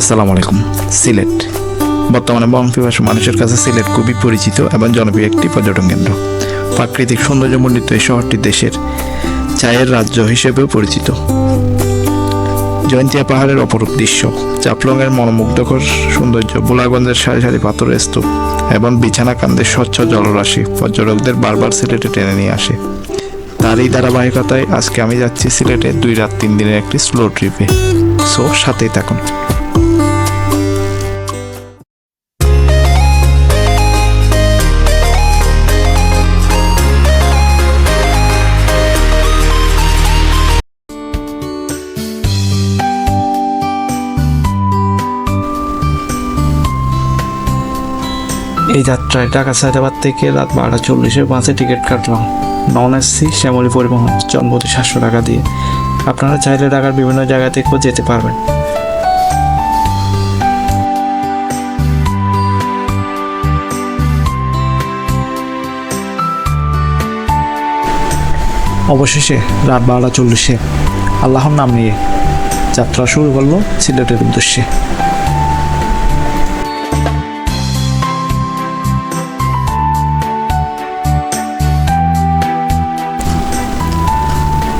আসসালামু আলাইকুম। সিলেট। বর্তমানে বনপিপাসু মানুষের কাছে সিলেট খুবই পরিচিত এবং জনপ্রিয় একটি পর্যটন কেন্দ্র। প্রাকৃতিক সৌন্দর্যমণ্ডিত এই শহরটি দেশের চায়ের রাজ্য হিসেবেও পরিচিত। জয়ন্তিয়া পাহাড়ের অপরূপ দৃশ্য, চাপলংয়ের মনোমুগ্ধকর সৌন্দর্য বোলাগঞ্জের সারি সারি পাথরের স্তূপ এবং বিছানা কান্দের স্বচ্ছ জলরাশি পর্যটকদের বারবার সিলেটে টেনে নিয়ে আসে। তার এই ধারাবাহিকতায় আজকে আমি যাচ্ছি সিলেটে দুই রাত তিন দিনের একটি স্লো ট্রিপে সো সাথেই থাকুন। এই যাত্রায় ঢাকা সায়দাবাদ থেকে রাত বারোটা চল্লিশে বাসে টিকিট কাটলাম। নন এসি, শ্যামলী পরিবহন জন্মতি সাতশো টাকা দিয়ে। আপনারা চাইলে ঢাকার বিভিন্ন জায়গা থেকেও যেতে পারবেন। অবশেষে রাত বারোটা চল্লিশে আল্লাহর নাম নিয়ে যাত্রা শুরু করল সিলেটের উদ্দেশ্যে।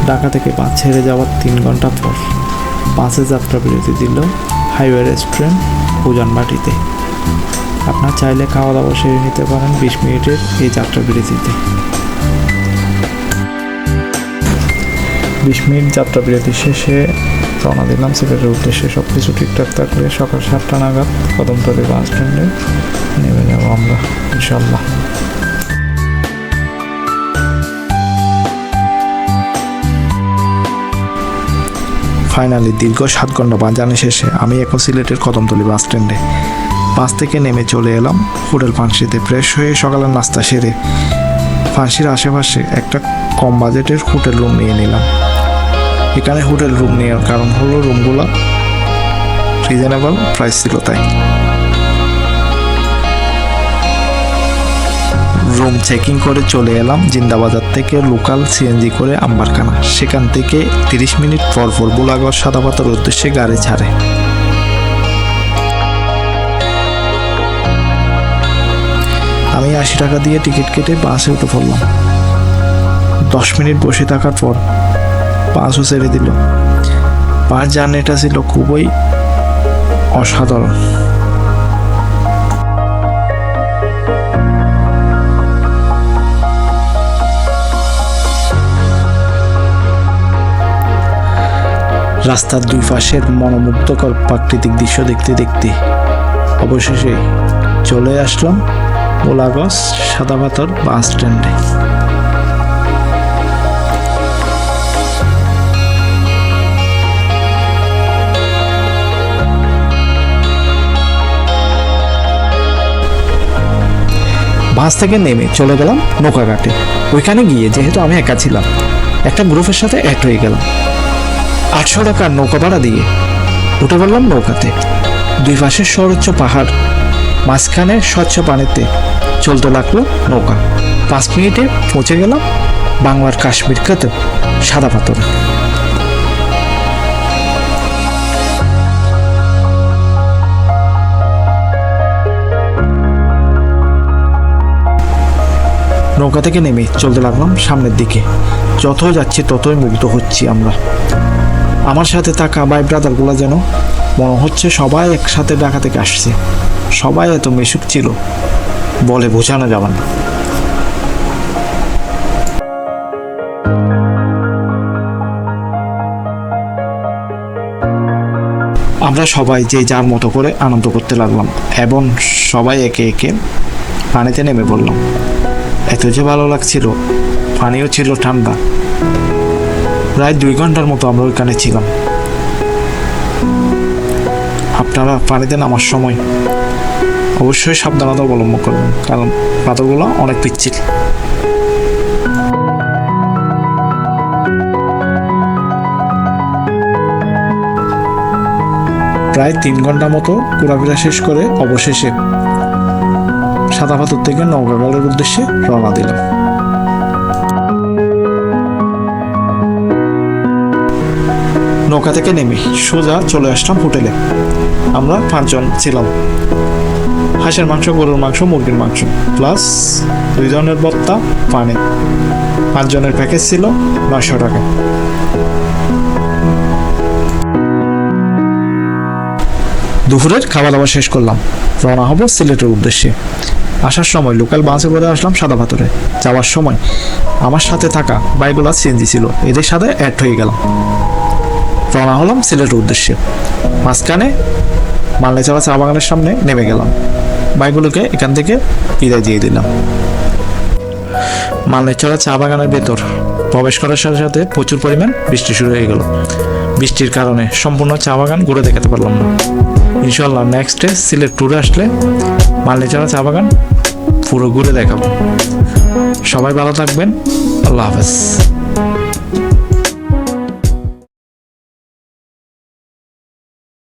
ঢাকা থেকে বাস ছেড়ে যাওয়ার তিন ঘণ্টা পর বাসে যাত্রা বিরতি দিল হাইওয়ে রেস্টুরেন্ট উজানবাটিতে আপনার চাইলে খাওয়া দাওয়া সেরে নিতে পারেন বিশ মিনিটের এই যাত্রা বিরতিতে। বিশ মিনিট যাত্রা বিরতি শেষে রওনা দিলাম সিলেটের উদ্দেশ্যে। সব কিছু ঠিকঠাক থাকলে সকাল সাতটা নাগাদ কদমতলী বাস স্ট্যান্ডে নেমে যাব আমরা ইনশাল্লাহ ফাইনালি দীর্ঘ সাত ঘণ্টা বাজানো শেষে আমি এখন সিলেটের কদমতলি বাস স্ট্যান্ডে। বাস থেকে নেমে চলে এলাম হোটেল ফাঁসিতে ফ্রেশ হয়ে সকালের নাস্তা সেরে ফাঁসির আশেপাশে একটা কম বাজেটের হোটেল রুম নিয়ে নিলাম। এখানে হোটেল রুম নেওয়ার কারণ হলো রুমগুলো রিজনেবল প্রাইস ছিল তাই। রুম চেকিং করে চলে এলাম জিন্দাবাজার থেকে লোকাল সিএনজি করে আম্বারখানা। সেখান থেকে তিরিশ মিনিট পর পর বোলাগড় সাদাপাতার উদ্দেশ্যে গাড়ি ছাড়ে। আমি আশি টাকা দিয়ে টিকিট কেটে বাসে উঠে পড়লাম। দশ মিনিট বসে থাকার পর বাসও ছেড়ে দিল। বাস জার্নিটা ছিল খুবই অসাধারণ। রাস্তার দুই পাশের মনোমুগ্ধকর প্রাকৃতিক দৃশ্য দেখতে দেখতে অবশেষে চলে আসলাম ওলাগস সাদাপাতর বাস স্ট্যান্ডে। বাস থেকে নেমে চলে গেলাম নৌকাঘাটে। ওইখানে গিয়ে যেহেতু আমি একা ছিলাম, একটা গ্রুপের সাথে অ্যাড হয়ে গেলাম। আটশো টাকার নৌকা ভাড়া দিয়ে উঠে পড়লাম নৌকাতে। দুই পাশে সর্বোচ্চ পাহাড়, মাঝখানে স্বচ্ছ পানিতে চলতে লাগল নৌকা। পাঁচ মিনিটে পৌঁছে গেলাম বাংলার কাশ্মীর খেতে সাদা পাথরে। নৌকা থেকে নেমে চলতে লাগলাম সামনের দিকে। যত যাচ্ছি ততই মুগ্ধ হচ্ছি আমরা। আমার সাথে থাকা ভাই ব্রাদারগুলো যেন মনে হচ্ছে সবাই একসাথে ঢাকা থেকে আসছে। সবাই এত মিশুক ছিল। বলে বোঝানো যাবে না। আমরা সবাই যে যার মতো করে আনন্দ করতে লাগলাম এবং সবাই একে একে পানিতে নেমে পড়লাম। এত যে ভালো লাগছিল, পানিও ছিল ঠান্ডা। প্রায় দুই ঘণ্টার মতো আমরা ওইখানে ছিলাম। আপনারা পানিতে নামার সময়। অবশ্যই সাবধানতা অবলম্বন করবেন, কারণ পাথরগুলো অনেক পিচ্ছিল। প্রায় তিন ঘণ্টা মতো ঘোরাফেরা শেষ করে অবশেষে সাদা পাথর থেকে নৌকাগড়ের উদ্দেশ্যে রওনা দিলাম। নৌকা থেকে নেমে সোজা চলে আসলাম হোটেলে। আমরা পাঁচজন ছিলাম। হাঁসের মাংস, গরুর মাংস, মুরগির মাংস প্লাস দুই ধরনের ভর্তা, পানি। পাঁচজনের প্যাকেজ ছিল নয়শো টাকা। দুপুরের খাওয়া দাওয়া শেষ করলাম। রওনা হব সিলেটের উদ্দেশ্যে। আসার সময় লোকাল বাসে করে আসলাম সাদা পাথরে যাওয়ার সময় আমার সাথে থাকা বাইকগুলা সিএনজি ছিল। এদের সাথে অ্যাড হয়ে গেলাম। রওনা হলাম সিলেটের উদ্দেশ্যে। মাঝখানে মালনেচালা চা বাগানের সামনে নেমে গেলাম। বাইকগুলোকে এখান থেকে বিদায় দিয়ে দিলাম। মালনেচড়া চা বাগানের ভেতর প্রবেশ করার সাথে সাথে প্রচুর পরিমাণ বৃষ্টি শুরু হয়ে গেল। বৃষ্টির কারণে সম্পূর্ণ চা বাগান ঘুরে দেখাতে পারলাম না। ইনশাল্লাহ নেক্সট ডে সিলেট ট্যুরে আসলে মালনেচড়া চা বাগান পুরো ঘুরে দেখাবো। সবাই ভালো থাকবেন। আল্লাহ হাফেজ।